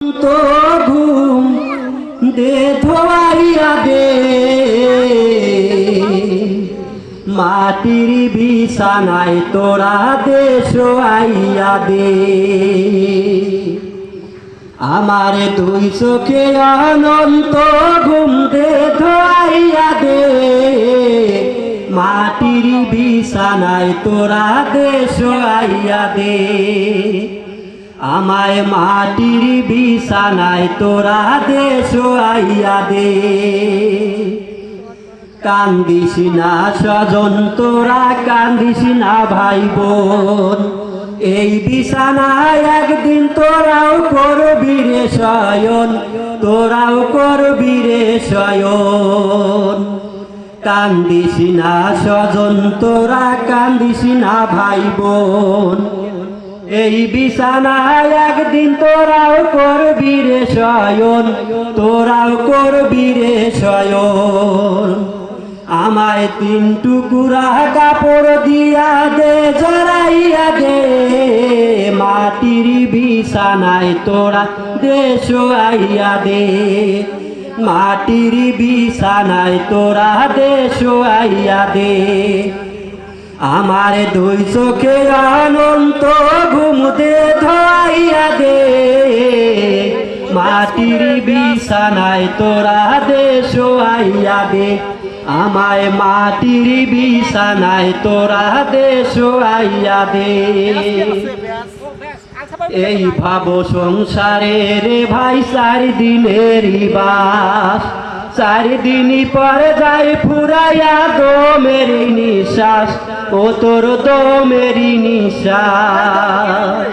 তো ঘুম দে ধোয়াইয়া দে। মাটির বিছানায় তোরা দে শোয়াইয়া দে। আমার দুই চোখে অনন্ত ঘুম দে ধোয়াইয়া দে। মাটির বিছানায় তোরা দে শোয়াইয়া দে। আমায় মাটির বিছানায় তোরা দে, শোয়াইয়া দে। কান্দিস না স্বজন, তোরা কান্দিস না ভাই বোন এই বিছানায় একদিন তোরাও করবি রে শয়ন, তোরাও করবি রে শয়ন। কান্দিস না স্বজন, তোরা কান্দিস না ভাই বোন এই বিছানায় একদিন তোরাও করবি রে শয়ন, তোরাও করবি রে শয়ন। আমায় তিন টুকুরা কাপড় দিয়া দে, জড়াইয়া দে। মাটির বিছানায় তোরা দে, শোয়াইয়া দে। মাটির বিছানায় তোরা দে, শোয়াইয়া দে। আমার দুই চোখে অনন্ত ঘুম দে দে। মাটির বিছানায় তোরা দে শোয়াইয়া দে। আমায় মাটির বিছানায় তোরা দে শোয়াইয়া দে। এই ভাব সংসারে রে ভাই চার দিনেরই বাস। চার দিনই পরে যাই ফুরাইয়া দো মেরি নিশ্বাস, ও তোর দো মেরি নিশ্বাস।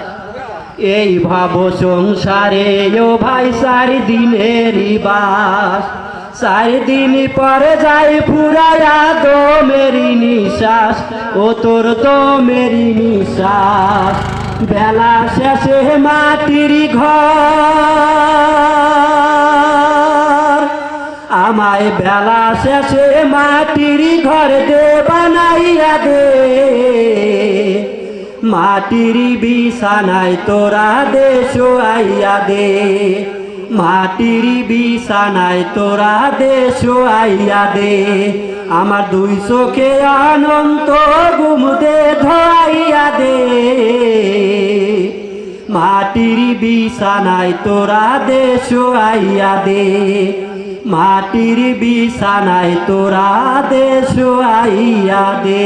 এই ভাব সংসারে, ও ভাই চার দিনেরই বাস। চার দিন পরে যাই ফুরাইয়া দো মেরি নিশ্বাস, ও তোর দো মেরি নিশ্বাস। বেলা শেষে মাটির ঘর। আমায় বেলা শেষে মাটির ঘর দে বানাইয়া দে। মাটির বিছানায় তোরা দে শোয়াইয়া দে। মাটির বিছানায় তোরা দে শোয়াইয়া দে। আমার দুই চোখে অনন্ত গুম দে ধোয়াইয়া দে। মাটির বিছানায় তোরা দে শোয়াইয়া দে। মাটির বিছানায় তোরা দেশ আইয়া দে।